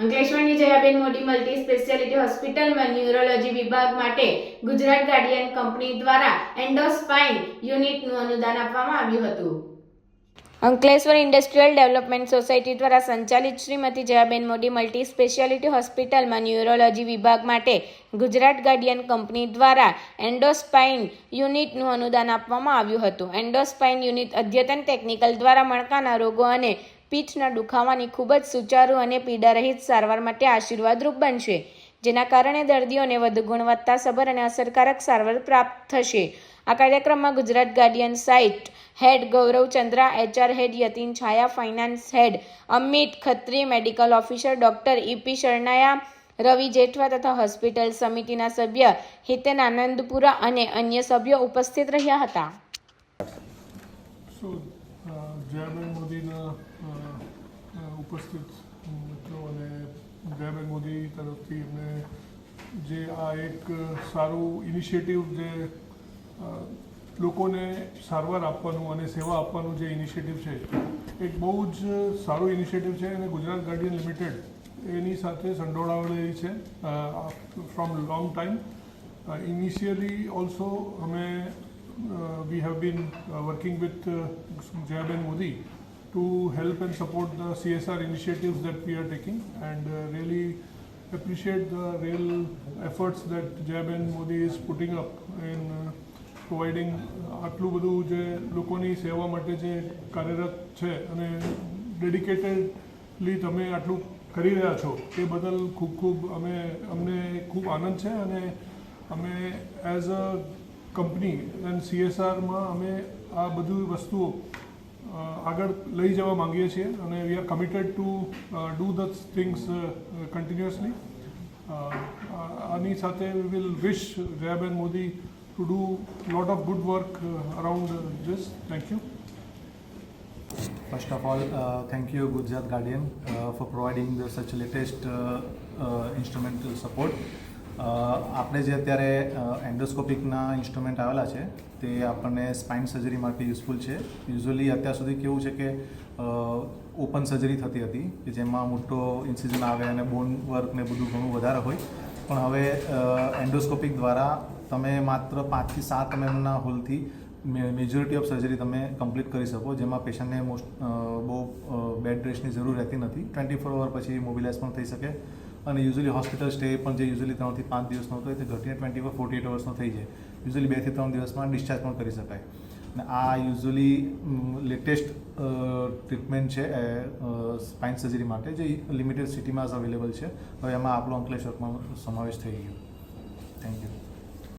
અંકલેશ્વરની Jayaben Modi multi speciality હોસ્પિટલમાં neurology વિભાગ માટે ગુજરાત ગાર્ડિયન કંપની દ્વારા એન્ડોસ્પાઇન યુનિટનું અનુદાન આપવામાં આવ્યું હતું. અંકલેશ્વર ઇન્ડસ્ટ્રીયલ ડેવલપમેન્ટ સોસાયટી દ્વારા સંચાલિત શ્રીમતી જયાબેન મોદી મલ્ટી સ્પેશિયાલિટી હોસ્પિટલમાં ન્યુરોલોજી વિભાગ માટે ગુજરાત ગાર્ડિયન કંપની દ્વારા એન્ડોસ્પાઇન યુનિટનું અનુદાન આપવામાં આવ્યું હતું. એન્ડોસ્પાઇન યુનિટ અદ્યતન ટેકનિકલ દ્વારા મણકાના રોગો અને પીઠના દુખાવાની ખૂબ જ સુચારુ અને પીડારહિત સારવાર માટે આશીર્વાદરૂપ બનશે, જેના કારણે દર્દીઓને વધુ ગુણવત્તાસભર અને અસરકારક સારવાર પ્રાપ્ત થશે. આ કાર્યક્રમમાં Gujarat Guardian site head Gaurav Chandra, HR head Yatin Chhaya, finance head Amit Khatri, medical officer doctor EP Sharanaya, Ravi Jethwa તથા હોસ્પિટલ સમિતિના સભ્ય હિતેન આનંદપુરા અને અન્ય સભ્યો ઉપસ્થિત રહ્યા હતા સો અ, જયાબેન મોદીના અ, અ, ઉપસ્થિત મિત્રો અને જયબેન મોદી તરફથી એમને જે આ એક સારું ઇનિશિયેટિવ જે લોકોને સારવાર આપવાનું અને સેવા આપવાનું જે ઇનિશિયેટિવ છે એક બહુ જ સારું ઇનિશિયેટિવ છે અને ગુજરાત ગાર્ડિયન લિમિટેડ એની સાથે સંડોળાવેલી છે from long time initially also અમે we have been working with Jayaben Modi. To help and support the CSR initiatives that we are taking and uh, really appreciate the real efforts that Jayaben Modi is putting up in uh, providing આટલું બધું જે લોકોની સેવા માટે જે કાર્યરત છે અને ડેડિકેટેડલી તમે આટલું કરી રહ્યા છો એ બદલ ખૂબ ખૂબ અમે અમને ખૂબ આનંદ છે અને અમે એઝ અ કંપની એન્ડ સીએસઆરમાં અમે આ બધી વસ્તુઓ આગળ લઈ જવા માંગીએ છીએ અને we are committed to do the things continuously આની સાથે we will wish Jayaben Modi to do lot of good work around this thank you First of all, uh, thank you Gujarat Guardian uh, for providing the such latest uh, uh, instrumental support. આપણે જે અત્યારે એન્ડોસ્કોપિકના instrument આવેલા છે, તે આપણને spine surgery માટે useful છે. યુઝ્યુઅલી અત્યાર સુધી કેવું છે કે ઓપન સર્જરી થતી હતી, કે જેમાં મોટો ઇન્સિઝન આવે અને બોન વર્ક ને બધું ઘણું વધારે હોય. પણ હવે એન્ડોસ્કોપિક દ્વારા તમે માત્ર પાંચથી સાત એમએમના હોલથી મેજોરિટી ઓફ સર્જરી તમે કમ્પ્લીટ કરી શકો, જેમાં પેશન્ટને મોસ્ટ બહુ બેડ રેસ્ટની જરૂર રહેતી નથી. ટ્વેન્ટી ફોર અવર પછી મોબિલાઇઝ પણ થઈ શકે. અને યુઝલી હોસ્પિટલ સ્ટે પણ જે યુઝલી ત્રણથી પાંચ દિવસનો હતો તે ઘટીને ટ્વેન્ટી ફોર ફોર્ટી એટ અવર્સનો થઈ જાય. યુઝ્યુઅલી બેથી ત્રણ દિવસમાં ડિસ્ચાર્જ પણ કરી શકાય. અને આ યુઝલી લેટેસ્ટ ટ્રીટમેન્ટ છે સ્પાઇન સર્જરી માટે જે લિમિટેડ સિટીમાં અવેલેબલ છે. હવે એમાં આપણો અંકલેશ્વરમાં સમાવેશ થઈ ગયો. Thank you